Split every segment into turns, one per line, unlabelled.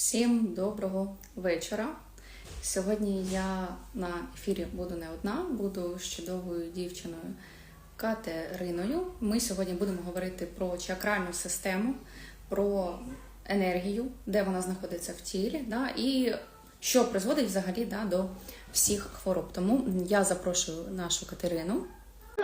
Всім доброго вечора. Сьогодні я на ефірі буду не одна, буду з чудовою дівчиною Катериною. Ми сьогодні будемо говорити про чакральну систему, про енергію, де вона знаходиться в тілі, да, і що призводить взагалі да, до всіх хвороб. Тому я запрошую нашу Катерину.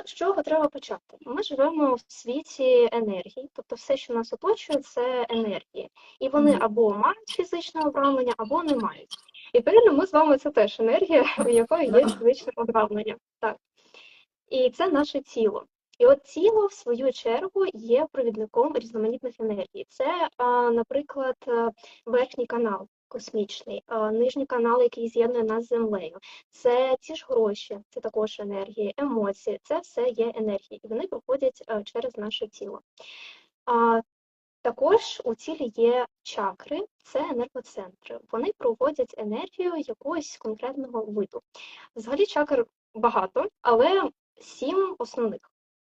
З чого треба почати? Ми живемо в світі енергії, тобто все, що нас оточує, це енергії. І вони або мають фізичне обрамлення, або не мають. І відповідно, ми з вами це теж енергія, у якої є фізичне обрамлення. Так. І це наше тіло. І от тіло, в свою чергу, є провідником різноманітних енергій. Це, наприклад, е, верхній канал космічний, нижній канал, який з'єднує нас з землею. Це ті ж гроші, це також енергії, емоції, це все є енергії, і вони проходять е, через наше тіло. Також у тілі є чакри, це енергоцентри. Вони проводять енергію якогось конкретного виду. Взагалі чакр багато, але сім основних.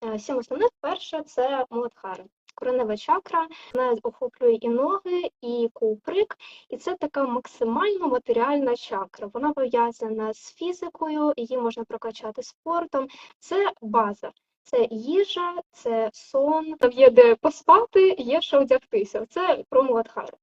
Е, Сім основних перше це Муладхара. Коренева чакра, вона охоплює і ноги, і куприк, і це така максимально матеріальна чакра. Вона пов'язана з фізикою, її можна прокачати спортом. Це база. Це їжа, це сон, там є де поспати, є що одягтися. Це про Муладхару.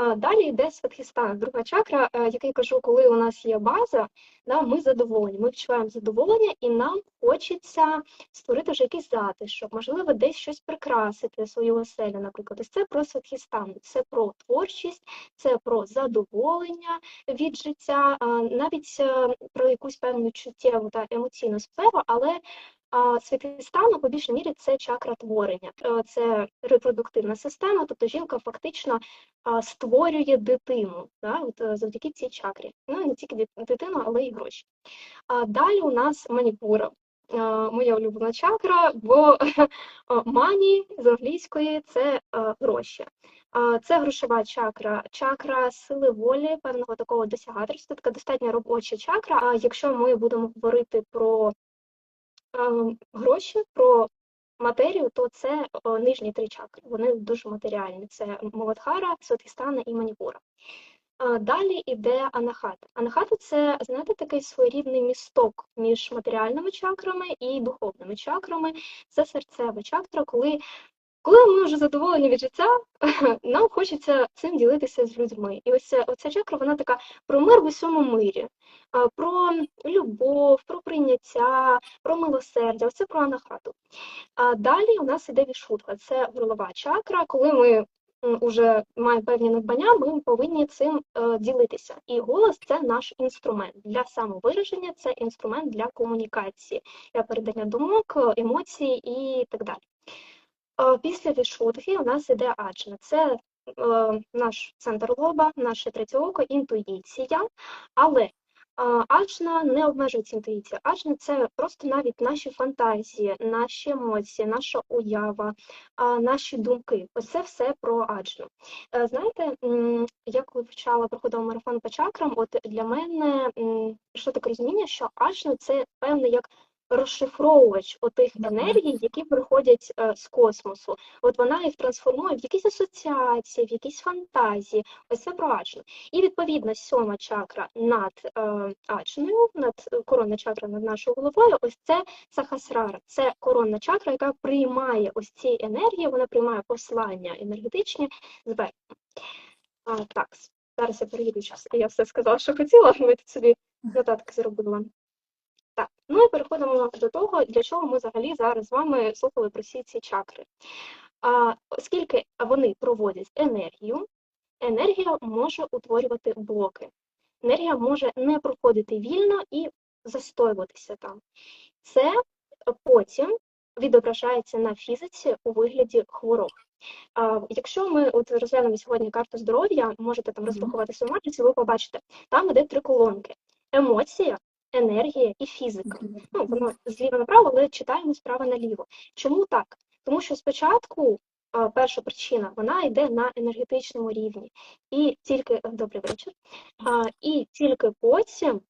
Далі йде Сватхістан, друга чакра, е, як я кажу, коли у нас є база, да, ми задоволені, ми відчуваємо задоволення, і нам хочеться створити вже якийсь затишок, можливо, десь щось прикрасити свою оселю, наприклад. Ось це про Сватхістан, це про творчість, це про задоволення від життя, навіть е, про якусь певну чуттєву та емоційну сферу, але а Святистану по більшій мірі це чакра творення, Е, це репродуктивна система, тобто жінка фактично створює дитину да, от, е, завдяки цій чакрі. Ну не тільки дитину, але й гроші. А далі у нас маніпура. Е, Моя улюблена чакра, бо мані з англійської це гроші. Це грошова чакра, чакра сили волі, певного такого досягательства, така достатньо робоча чакра. А якщо ми будемо говорити про гроші, про матерію, то це нижні три чакри. Вони дуже матеріальні. Це Муладхара, Сватхістана і Маніпура. Далі йде анахата. Анахата це, знаєте, такий своєрідний місток між матеріальними чакрами і духовними чакрами. Це серцева чакра, коли, коли ми вже задоволені від життя, нам хочеться цим ділитися з людьми. І ось ця, оця чакра, вона така про мир в усьому мирі, про любов, про прийняття, про милосердя. Оце про анахату. А далі у нас іде вішутха, це горлова чакра. Коли ми м, уже маємо певні надбання, ми повинні цим е, ділитися. І голос це наш інструмент для самовираження, це інструмент для комунікації, для передання думок, е, емоцій і так далі. Після вішутхи у нас іде аджна. Це е, наш центр лоба, наше третє око, інтуїція. Але Аджна не обмежується інтуїція. Аджна це просто навіть наші фантазії, наші емоції, наша уява, наші думки. Ось це все про аджну. Е, Знаєте, як вивчала проходила марафон по чакрам, от для мене прийшло таке розуміння, що аджна це певний як розшифровувач отих енергій, які приходять е, з космосу. От вона їх трансформує в якісь асоціації, в якісь фантазії. Ось це про аджну. І відповідно сьома чакра над е, ачною, над коронна чакра над нашою головою. Ось це сахасрара. Це коронна чакра, яка приймає ось ці енергії, вона приймає послання енергетичні зверху. Так, зараз я чи все- я все сказала, що хотіла. Ми тут собі нотатки зробила. Ну і переходимо до того, для чого ми взагалі зараз з вами слухали про всі ці чакри. А, оскільки вони проводять енергію, енергія може утворювати блоки. Енергія може не проходити вільно і застоюватися там. Це потім відображається на фізиці у вигляді хвороб. А, якщо ми от розглянемо сьогодні карту здоров'я, можете там розпакувати свою матрицю, ви побачите, там іде три колонки: емоція, енергія і фізика. Ну, воно зліва направо, але читаємо справа наліво. Чому так? Тому що спочатку перша причина вона йде на енергетичному рівні, і тільки добрий вечір. І тільки потім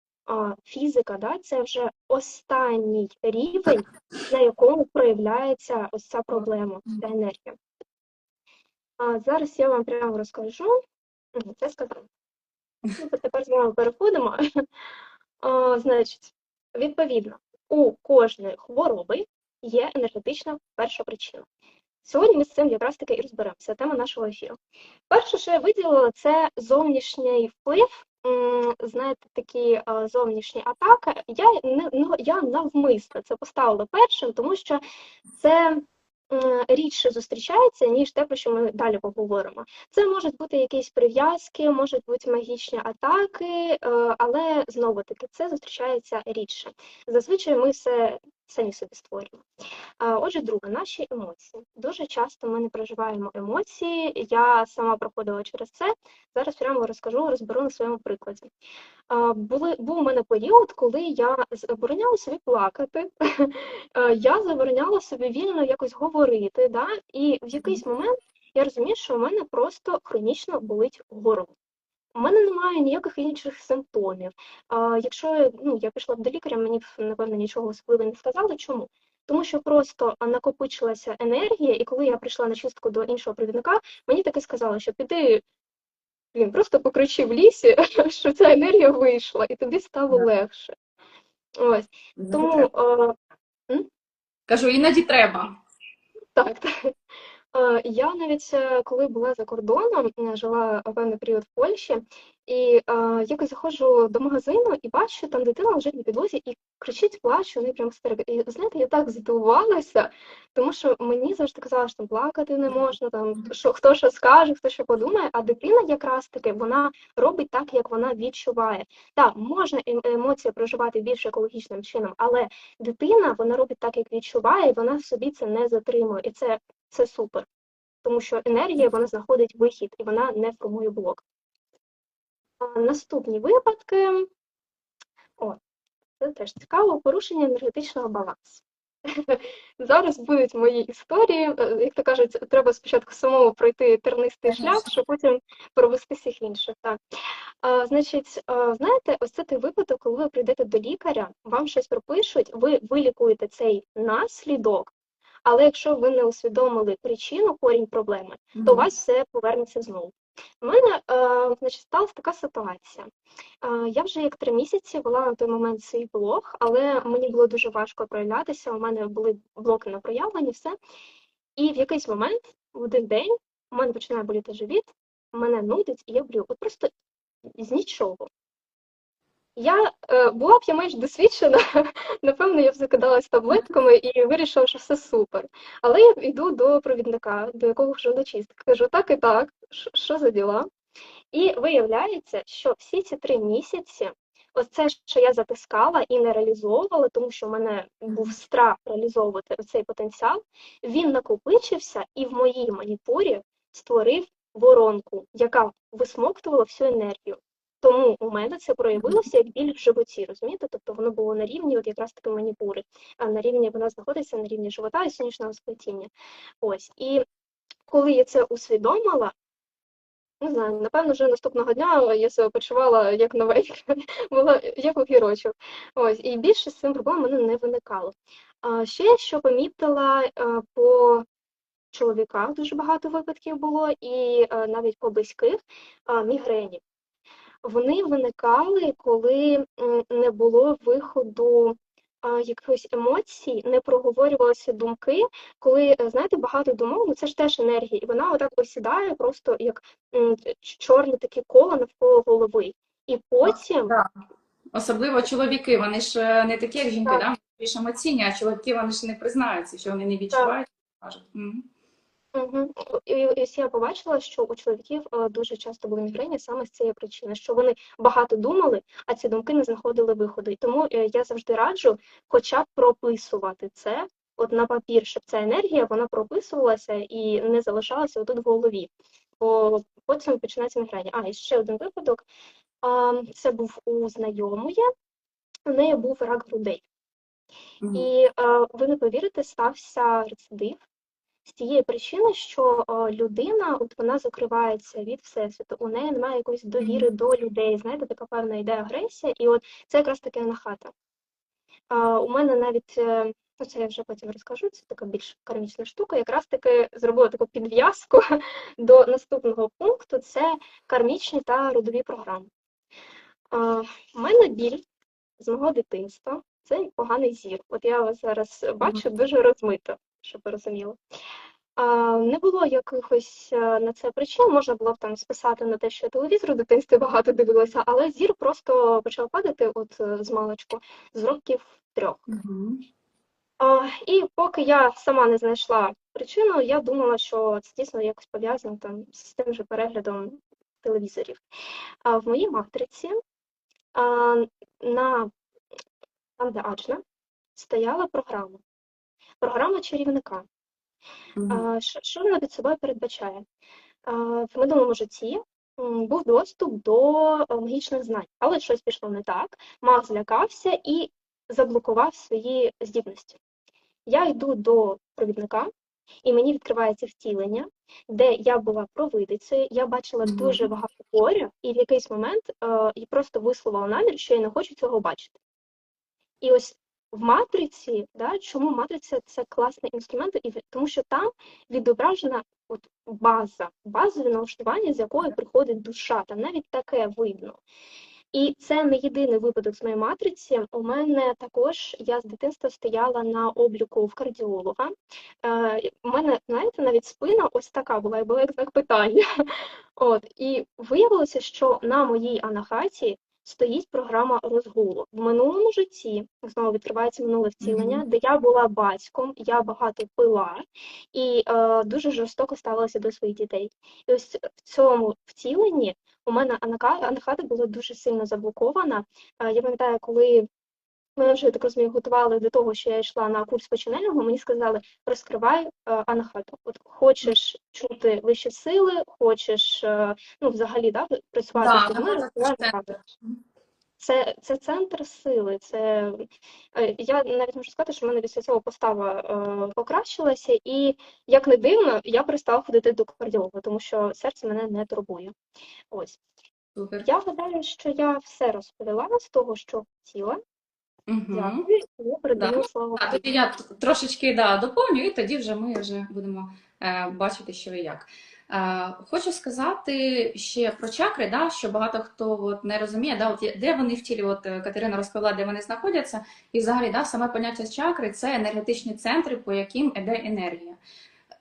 фізика, да, це вже останній рівень, на якому проявляється ось ця проблема, ця енергія. Зараз я вам прямо розкажу. Це сказав. Ну, тепер з вами переходимо. А, значить, відповідно, у кожної хвороби є енергетична перша причина. Сьогодні ми з цим якраз таки і розберемося. Тема нашого ефіру. Перше, що я виділила, це зовнішній вплив. Знаєте, такі зовнішні атаки. Я ну, я навмисно це поставила першим, тому що це рідше зустрічається, ніж те, про що ми далі поговоримо. Це можуть бути якісь прив'язки, можуть бути магічні атаки, е, але знову таки це зустрічається рідше. Зазвичай ми все самі собі створюємо. Отже, друге, наші емоції. Дуже часто ми не проживаємо емоції. Я сама проходила через це. Зараз прямо розкажу, розберу на своєму прикладі. Були, був у мене період, коли я забороняла собі плакати, я забороняла собі вільно якось говорити. Да? І в якийсь момент я розумію, що у мене просто хронічно болить горло. У мене немає ніяких інших симптомів. А, якщо ну, я пішла б до лікаря, мені б, напевно, нічого особливого не сказали. Чому? Тому що просто накопичилася енергія, і коли я прийшла на чистку до іншого провідника, мені таки сказали, що піди, блін, просто покричи в лісі, що ця енергія вийшла, і тобі стало легше. Ось. Тому а,
Кажу, іноді треба.
Так, так. Е, Я навіть е, коли була за кордоном, жила певний період в Польщі, і е, якось заходжу до магазину і бачу, там дитина лежить на підлозі і кричить, плаче, неї прям істерика. І знаєте, я так здивувалася, тому що мені завжди казали, що там плакати не можна, там що хто що скаже, хто що подумає. А дитина якраз таки вона робить так, як вона відчуває. Так, можна ем- емоції проживати більш екологічним чином, але дитина вона робить так, як відчуває, і вона в собі це не затримує. І це це супер. Тому що енергія вона знаходить вихід і вона не формує блок. А наступні випадки. О, це теж цікаво. Порушення енергетичного балансу. Зараз будуть мої історії. Е, Як то кажуть, треба спочатку самому пройти тернистий шлях, щоб потім провести всіх інших. Так. А, значить, а, знаєте, ось це той випадок, коли ви прийдете до лікаря, вам щось пропишуть, ви вилікуєте цей наслідок, але якщо ви не усвідомили причину, корінь проблеми, то у вас все повернеться знову. У мене е, значить, сталася така ситуація. Е, я вже як три місяці вела на той момент свій блог, але мені було дуже важко проявлятися. У мене були блоки на проявлення, все. І в якийсь момент, в один день, у мене починає боліти живіт, мене нудить, і я блю. От просто з нічого. Я е, була б я менш досвідчена, напевно, я б закидалась таблетками і вирішила, що все супер. Але я йду до провідника, до якого на чистки. Кажу, так і так, що- за діла? І виявляється, що всі ці три місяці, ось це, що я затискала і не реалізовувала, тому що в мене був страх реалізовувати цей потенціал, він накопичився і в моїй маніпурі створив воронку, яка висмоктувала всю енергію. Тому у мене це проявилося як біль в животі, розумієте? Тобто воно було на рівні от якраз таки маніпури, а на рівні вона знаходиться на рівні живота і сонячного сплетіння. Ось. І коли я це усвідомила, не знаю, напевно, вже наступного дня я себе почувала як новенька, була як огірочок. Ось, і більше з цим проблем мене не виникало. А ще що помітила е, по чоловіках, дуже багато випадків було, і е, навіть по близьких мігрені. Вони виникали, коли не було виходу якихось емоцій, не проговорювалися думки, коли, е, знаєте, багато думок, ну це ж теж енергія, і вона отак осідає просто як чорне таке коло навколо голови. І потім
Так. Особливо чоловіки, вони ж е, не такі, як жінки, да? більш емоційні, а чоловіки вони ж не признаються, що вони не відчувають. кажуть. Мгм.
І, ось я побачила, що у чоловіків е, дуже часто були мігрені саме з цієї причини, що вони багато думали, а ці думки не знаходили виходу. І тому е, я завжди раджу хоча б прописувати це от на папір, щоб ця енергія вона прописувалася і не залишалася отут в голові. Бо потім починається мігрені. А, і ще один випадок. Це був у знайомої, у неї був рак грудей.
Мгм.
І е, ви не повірите, стався рецидив з тієї причини, що е, людина, от вона закривається від всесвіту, у неї немає якоїсь довіри до людей. Знаєте, така певна йде агресія, і от це якраз таки нахата. Е, у мене навіть е, Ну, це я вже потім розкажу. Це така більш кармічна штука. Якраз таки зробила таку підв'язку до наступного пункту: це кармічні та родові програми. У мене біль з мого дитинства це поганий зір. От я вас зараз бачу дуже розмито, щоб ви розуміли. Не було якихось е, на це причин, можна було б там списати на те, що телевізор у дитинстві багато дивилася, але зір просто почав падати от е, з маличку, з років трьох.
Угу.
А, І поки я сама не знайшла причину, я думала, що це дійсно якось пов'язано там з тим же переглядом телевізорів. В моїй матриці на там, де Аджна, стояла програма. Програма чарівника. А, Що, вона під собою передбачає? В минулому житті був доступ до е, магічних знань, але щось пішло не так. Маг злякався і заблокував свої здібності. Я йду до провідника, і мені відкривається втілення, де я була провидицею, я бачила
Мгм.
дуже багато горя, і в якийсь момент е, я просто висловила намір, що я не хочу цього бачити. І ось в матриці, да, чому матриця це класний інструмент, і тому що там відображена от база, базове налаштування, з якої приходить душа. Там навіть таке видно. І це не єдиний випадок з моєї матриці. У мене також я з дитинства стояла на обліку в кардіолога. Е, у мене, знаєте, навіть спина ось така була, і була як знак питання. От і виявилося, що на моїй анахаті стоїть програма розгулу. В минулому житті знову відкривається минуле втілення,
Мгм.
де я була батьком, я багато пила і е, дуже жорстоко ставилася до своїх дітей. І ось в цьому втіленні у мене анахата була дуже сильно заблокована. Е, Я пам'ятаю, коли мене вже я так розумію, готували до того, що я йшла на курс починального, мені сказали, розкривай е, анахату. От хочеш чути вищі сили, хочеш е, ну, взагалі да, працювати з людьми, розкривай
це
анахату. Це, це центр сили. Це е, я навіть можу сказати, що в мене після цього постава е, покращилася, і як не дивно, я перестала ходити до кардіолога, тому що серце мене не турбує. Ось
Супер.
я гадаю, що я все розповіла з того, що хотіла.
Угу.
Дякую, я передаю
Да.
слово.
А тоді я трошечки да, доповню, і тоді вже ми вже будемо е, бачити, що і як. Е, хочу сказати ще про чакри, да, що багато хто от, не розуміє, да, от, де вони в тілі, от Катерина розповіла, де вони знаходяться. І взагалі да, саме поняття чакри це енергетичні центри, по яким іде енергія.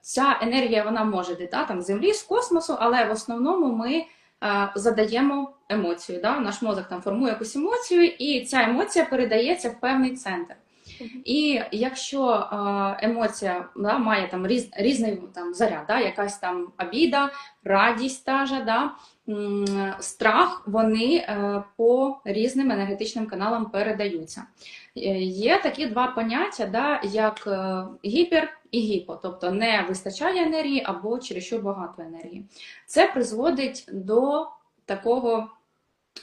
Ця енергія вона може йти да, там, з землі, з космосу, але в основному ми е, задаємо емоцію. Да? Наш мозок там формує якусь емоцію, і ця емоція передається в певний центр. І якщо е, емоція да, має там різ, різний там заряд, да, якась там обіда, радість та же, да, страх, вони е, по різним енергетичним каналам передаються. Е, Є такі два поняття, да, як гіпер і гіпо, тобто не вистачає енергії або чересчур багато енергії. Це призводить до такого,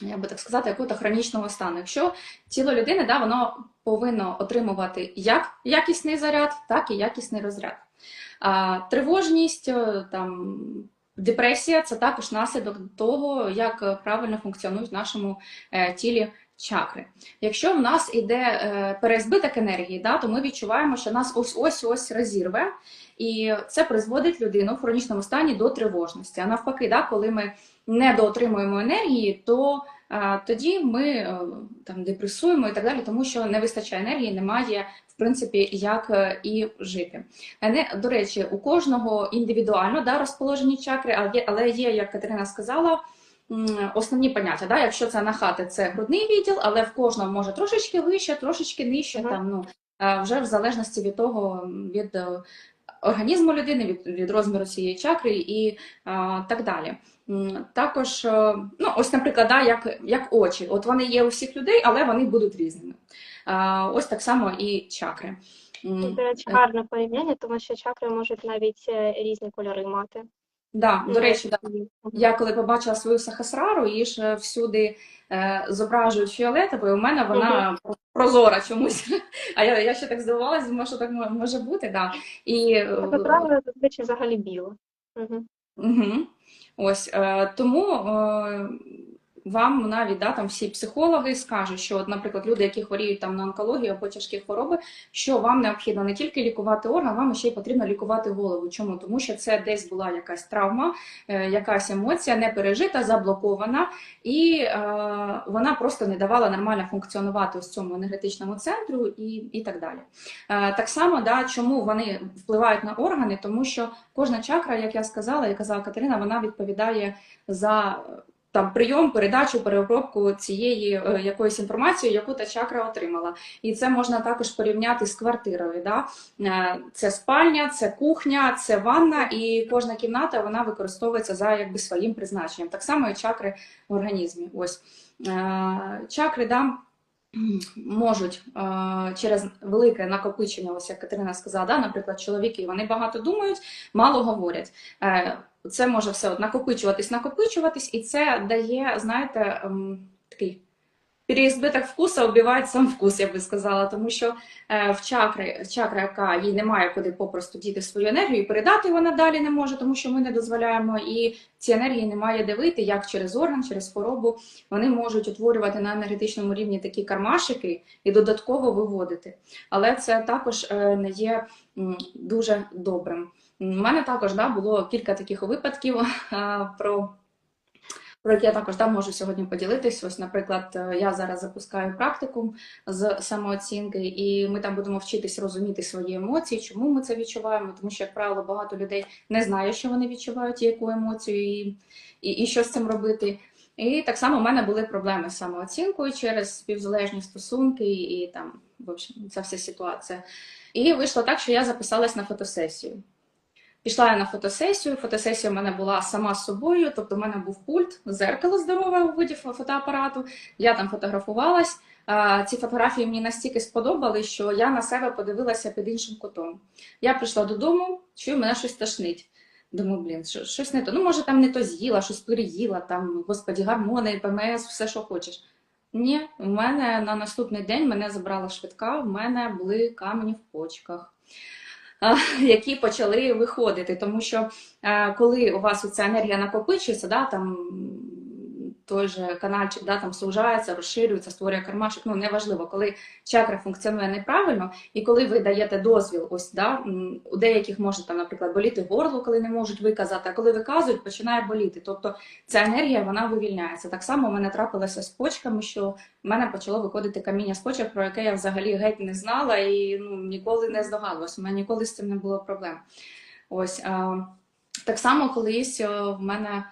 як би так сказати, якого-то хронічного стану. Якщо тіло людини, да, воно повинно отримувати як якісний заряд, так і якісний розряд. А, тривожність, е, там, депресія це також наслідок того, як правильно функціонують в нашому е, тілі чакри. Якщо в нас іде е, перезбиток енергії, да, то ми відчуваємо, що нас ось-ось ось розірве, і це призводить людину в хронічному стані до тривожності. А навпаки, да, коли ми недоотримуємо енергії, то а, тоді ми е, там депресуємо і так далі, тому що не вистачає енергії, немає в принципі як е, і жити. Е, Не, до речі, у кожного індивідуально да, розположені чакри, але є, але є, як Катерина сказала, основні поняття. Да? Якщо це нахати, це грудний відділ, але в кожному може трошечки вище, трошечки нижче,
Мгм.
там, ну, е, вже в залежності від того, від е, організму людини, від, від розміру цієї чакри і а, так далі. Також, е, ну, ось, наприклад, да, як, як очі. От вони є у всіх людей, але вони будуть різними. Ось так само і чакри.
До речі, гарне порівняння, тому що чакри можуть навіть е, різні кольори мати.
Да, до речі, да. Я коли побачила свою сахасрару, її ж всюди е, зображують фіолетовою, у мене вона прозора чомусь. А я, я ще так здивувалася, думаю, що так може бути. Да. І, е,
Така зазвичай взагалі біла.
Угу. Ось е, тому е, вам навіть да, там всі психологи скажуть, що, от, наприклад, люди, які хворіють там на онкологію або тяжкі хвороби, що вам необхідно не тільки лікувати орган, вам ще й потрібно лікувати голову. Чому? Тому що це десь була якась травма, е, якась емоція не пережита, заблокована, і е, вона просто не давала нормально функціонувати ось цьому енергетичному центру і, і так далі. Е, так само, да, чому вони впливають на органи, тому що кожна чакра, як я сказала, і казала Катерина, вона відповідає за там прийом, передачу, переробку цієї е, якоїсь інформації, яку та чакра отримала. І це можна також порівняти з квартирою. Да? Е, Це спальня, це кухня, це ванна, і кожна кімната вона використовується за якби своїм призначенням. Так само і чакри в організмі. Ось Е, чакри, да, можуть е, через велике накопичення, ось як Катерина сказала, да, наприклад, чоловіки вони багато думають, мало говорять. Це може все от накопичуватись, накопичуватись, і це дає, знаєте, ем, такий переізбиток вкуса вбиває сам вкус, я би сказала, тому що е, в чакри, чакра, яка їй немає куди попросту діти свою енергію, передати вона далі не може, тому що ми не дозволяємо, і ці енергії немає де вийти, як через орган, через хворобу. Вони можуть утворювати на енергетичному рівні такі кармашики і додатково виводити. Але це також е, не є дуже добрим. У мене також да, було кілька таких випадків про. Про які я також да, можу сьогодні поділитись. Ось, наприклад, е, я зараз запускаю практикум з самооцінки, і ми там будемо вчитись розуміти свої емоції, чому ми це відчуваємо, тому що, як правило, багато людей не знає, що вони відчувають, яку емоцію і, і, і що з цим робити. І так само в мене були проблеми з самооцінкою через співзалежні стосунки і там, в общем, ця вся ситуація. І вийшло так, що я записалась на фотосесію. Пішла я на фотосесію. Фотосесія в мене була сама з собою, тобто в мене був пульт, зеркало здорове у виді фотоапарату. Я там фотографувалась. Ці фотографії мені настільки сподобали, що я на себе подивилася під іншим кутом. Я прийшла додому, чую, мене щось тошнить. Думаю, блін, щось не то. Ну, може, там не то з'їла, щось переїла, там, господі, гормони, ПМС, все, що хочеш. Ні, в мене на наступний день мене забрала швидка, в мене були камені в почках які почали виходити. Тому що коли у вас ця енергія накопичується, да, там той же канальчик да, там сужається, розширюється, створює кармашок, ну неважливо, коли чакра функціонує неправильно, і коли ви даєте дозвіл, ось да, у деяких може там, наприклад, боліти горло, коли не можуть виказати, а коли виказують, починає боліти. Тобто ця енергія вона вивільняється. Так само в мене трапилося з почками, що в мене почало виходити каміння з почок, про яке я взагалі геть не знала і ну, ніколи не здогадувалася. У мене ніколи з цим не було проблем. Ось а, так само колись в мене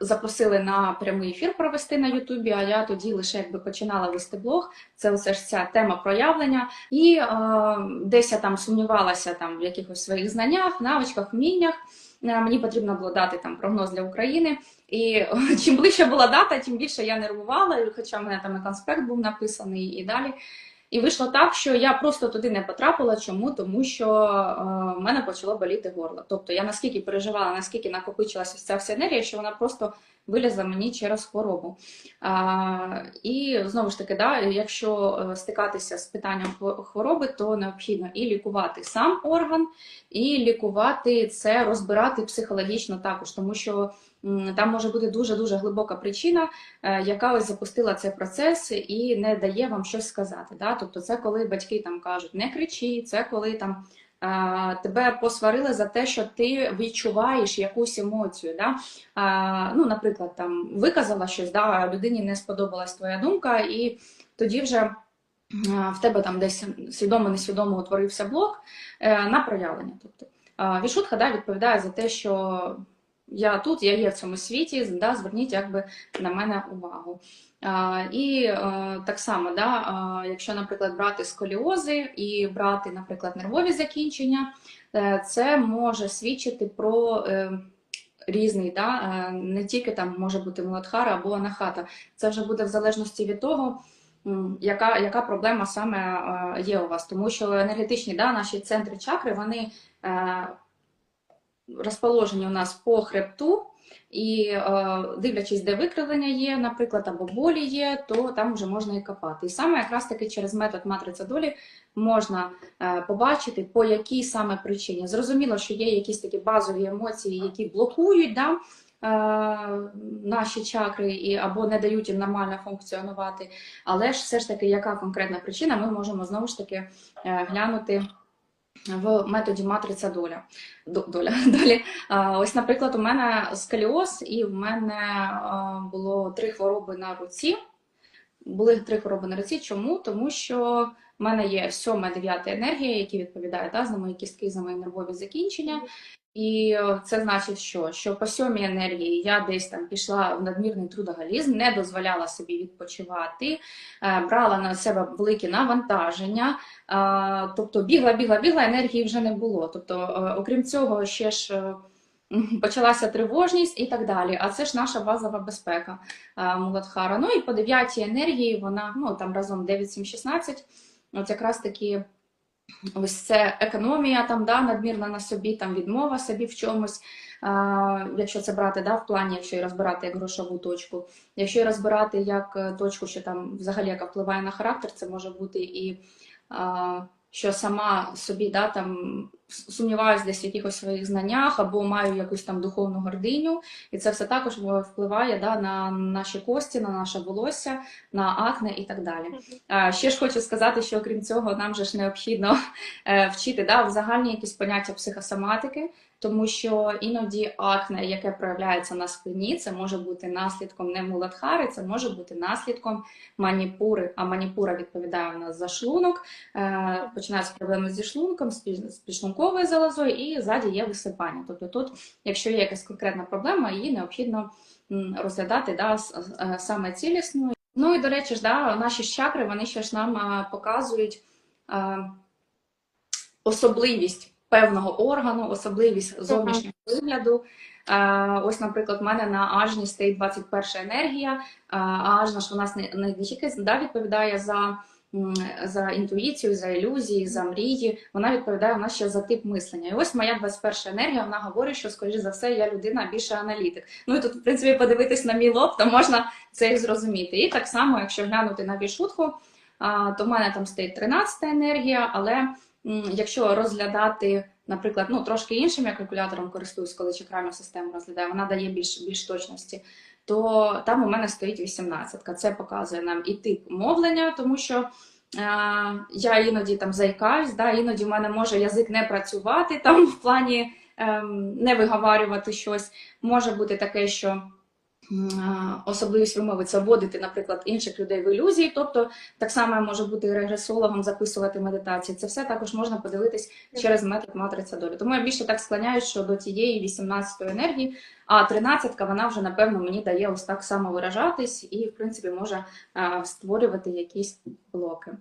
запросили на прямий ефір провести на Ютубі, а я тоді лише якби починала вести блог. Це оце ж ця тема проявлення. І е, десь я там сумнівалася там в якихось своїх знаннях, навичках, вміннях. Е, Мені потрібно було дати там прогноз для України. І чим ближче була дата, тим більше я нервувала, хоча в мене там і конспект був написаний і далі. І вийшло так, що я просто туди не потрапила. Чому? Тому що е, в мене почало боліти горло. Тобто я наскільки переживала, наскільки накопичилася ця вся енергія, що вона просто вилізла мені через хворобу. А, і знову ж таки, да, якщо е, стикатися з питанням хвороби, то необхідно і лікувати сам орган, і лікувати це, розбирати психологічно також, тому що там може бути дуже дуже глибока причина, е, яка ось запустила цей процес і не дає вам щось сказати. Да? Тобто, це коли батьки там кажуть, не кричи, це коли там. е, Тебе посварили за те, що ти відчуваєш якусь емоцію. Да? А, ну, наприклад, там виказала щось, да, людині не сподобалась твоя думка, і тоді вже в тебе там десь свідомо-несвідомо утворився блок е, на проявлення. Тобто, Вішутха да, відповідає за те, що я тут, я є в цьому світі, да, зверніть якби на мене увагу. А, І е, так само, да, а, якщо, наприклад, брати сколіози і брати, наприклад, нервові закінчення, е, це може свідчити про е, різний, да? не тільки там може бути муладхара або анахата. Це вже буде в залежності від того, яка, яка проблема саме є у вас. Тому що енергетичні да, наші центри чакри, вони розположені у нас по хребту. І е, дивлячись, де викривлення є, наприклад, або болі є, то там вже можна і копати. І саме якраз таки через метод матриця долі можна е, побачити, по якій саме причині. Зрозуміло, що є якісь такі базові емоції, які блокують, да? наші чакри і або не дають їм нормально функціонувати. Але ж все ж таки, яка конкретна причина, ми можемо знову ж таки е, глянути в методі матриця доля. Доля. Долі. Ось, наприклад, у мене сколіоз, і в мене було три хвороби на руці. Були три хвороби на руці. Чому? Тому що в мене є сьома, дев'ята енергія, які відповідають да, за мої кістки, за мої нервові закінчення. І е, це значить, що, що по сьомій енергії я десь там пішла в надмірний трудоголізм, не дозволяла собі відпочивати, е, брала на себе великі навантаження, е, тобто бігла, бігла, бігла, енергії вже не було. Тобто, окрім цього, ще ж почалася тривожність і так далі. А це ж наша базова безпека Муладхара. Ну і по дев'ятій енергії вона ну там разом 9, 7, 16, от якраз таки. Ось це економія, там, да, надмірна на собі, там відмова собі в чомусь. Якщо це брати да, в плані, якщо і розбирати як грошову точку. Якщо і розбирати як е, точку, що там взагалі яка впливає на характер, це може бути і що сама собі да, там сумніваюся десь в якихось своїх знаннях або маю якусь там духовну гординю, і це все також впливає да, на наші кості, на наше волосся, на акне і так далі. А, Ще ж хочу сказати, що окрім цього, нам же ж необхідно е, вчити да, в загальні якісь поняття психосоматики, тому що іноді акне, яке проявляється на спині, це може бути наслідком не муладхари, це може бути наслідком маніпури. А маніпура відповідає у нас за шлунок. Е, Починаються проблеми зі шлунком, з пі- підшлунковою залозою, і ззаді є висипання. Тобто тут, якщо є якась конкретна проблема, її необхідно розглядати да, е, саме цілісно. Ну і до речі ж, да, наші чакри вони ще ж нам е, показують особливість певного органу, особливість зовнішнього вигляду. Е, Ось, наприклад, в мене на ажні стоїть 21 енергія, е, а ажна ж нас не, не тільки да, відповідає за, за інтуїцію, за ілюзії, за мрії, вона відповідає нас ще за тип мислення. І ось моя 21 енергія, вона говорить, що, скоріш за все, я людина більше аналітик. Ну і тут, в принципі, подивитись на мій лоб, то можна це і зрозуміти. І так само, якщо глянути на вішутку, то в мене там стоїть 13 енергія, але якщо розглядати, наприклад, ну трошки іншим я калькулятором користуюсь, коли чакральну систему розглядаю, вона дає більш, більш точності, то там у мене стоїть 18. Це показує нам і тип мовлення, тому що е, я іноді там заїкаюсь, да, іноді в мене може язик не працювати там в плані ем, не виговарювати щось. Може бути таке, що особливість вимови це вводити, наприклад, інших людей в ілюзії. Тобто так само я можу бути регресологом, записувати медитації. Це все також можна подивитись через метод матриця долі. Тому я більше так склоняюсь, що до тієї 18 енергії, а 13 вона вже напевно мені дає ось так само виражатись і, в принципі, може створювати якісь блоки.